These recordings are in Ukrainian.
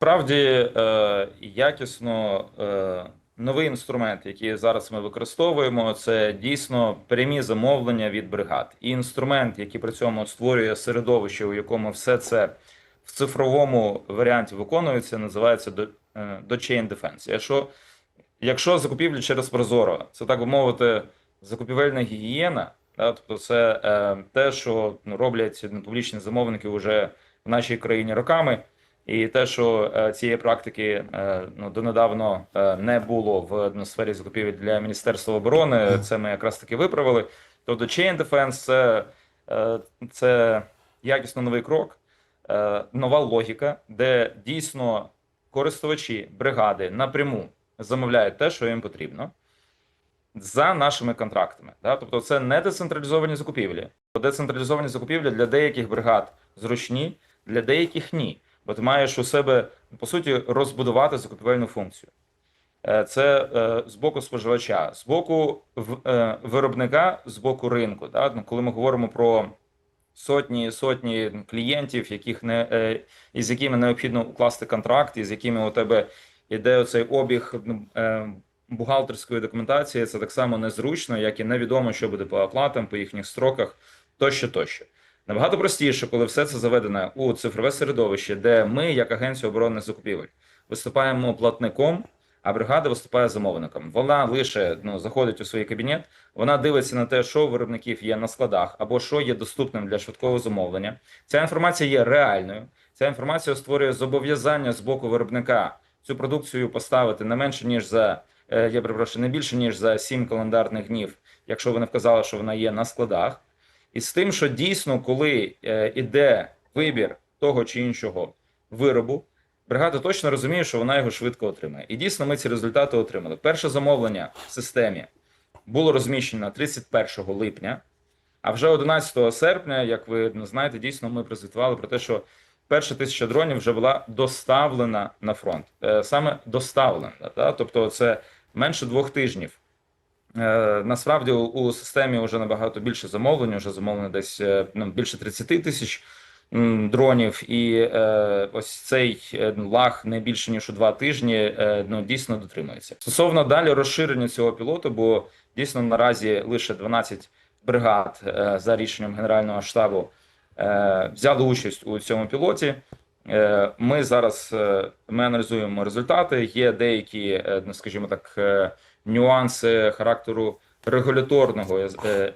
Справді е, якісно е, новий інструмент, який зараз ми використовуємо, це дійсно прямі замовлення від бригад. І інструмент, який при цьому створює середовище, у якому все це в цифровому варіанті виконується, називається до, е, Defense. Якщо, якщо закупівлі через Прозоро, це так би мовити, закупівельна гігієна, да, тобто це те, що ну, роблять публічні замовники вже в нашій країні роками. І те, що е, цієї практики е, ну донедавно е, не було в сфері закупівель для Міністерства оборони, це ми якраз таки виправили. Тобто Chain Defense – це, це якісно новий крок, нова логіка, де дійсно користувачі бригади напряму замовляють те, що їм потрібно. За нашими контрактами, да? тобто це не децентралізовані закупівлі. Децентралізовані закупівлі для деяких бригад зручні, для деяких ні. Бо ти маєш у себе по суті розбудувати закупівельну функцію. Е, Це е, з боку споживача, з боку е, виробника, з боку ринку. Ну, Коли ми говоримо про сотні сотні клієнтів, яких не із якими необхідно укласти контракт, із якими у тебе йде оцей обіг ну, бухгалтерської документації, це так само незручно, як і невідомо, що буде по оплатам, по їхніх строках, тощо, тощо. Набагато простіше, коли все це заведено у цифрове середовище, де ми, як агенція оборонних закупівель, виступаємо платником, а бригада виступає замовником. Вона лише ну, заходить у свій кабінет, вона дивиться на те, що у виробників є на складах, або що є доступним для швидкого замовлення. Ця інформація є реальною. Ця інформація створює зобов'язання з боку виробника цю продукцію поставити не менше ніж за е, я перепрошую, не більше ніж за 7 календарних днів, якщо вони вказали, що вона є на складах. І з тим, що дійсно, коли е, іде вибір того чи іншого виробу, бригада точно розуміє, що вона його швидко отримає. І дійсно ми ці результати отримали. Перше замовлення в системі було розміщено 31 липня, а вже 11 серпня, як ви ну, знаєте, дійсно ми прозвітували про те, що перша тисяча дронів вже була доставлена на фронт. Е, Саме доставлена, тобто це менше двох тижнів. Е, Насправді у, системі вже набагато більше замовлень, вже замовлено десь е, ну, більше 30 тисяч дронів, і е, ось цей лаг не більше ніж у два тижні ну, дійсно дотримується. Стосовно далі розширення цього пілоту, бо дійсно наразі лише 12 бригад за рішенням Генерального штабу взяли участь у цьому пілоті. Е, Ми зараз е, ми аналізуємо результати. Є деякі, е, ну, скажімо так, нюанси характеру регуляторного,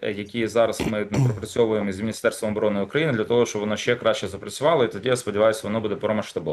які зараз ми ну, пропрацьовуємо з Міністерством оборони України для того, щоб воно ще краще запрацювало. І тоді я сподіваюся, воно буде промасштабовано.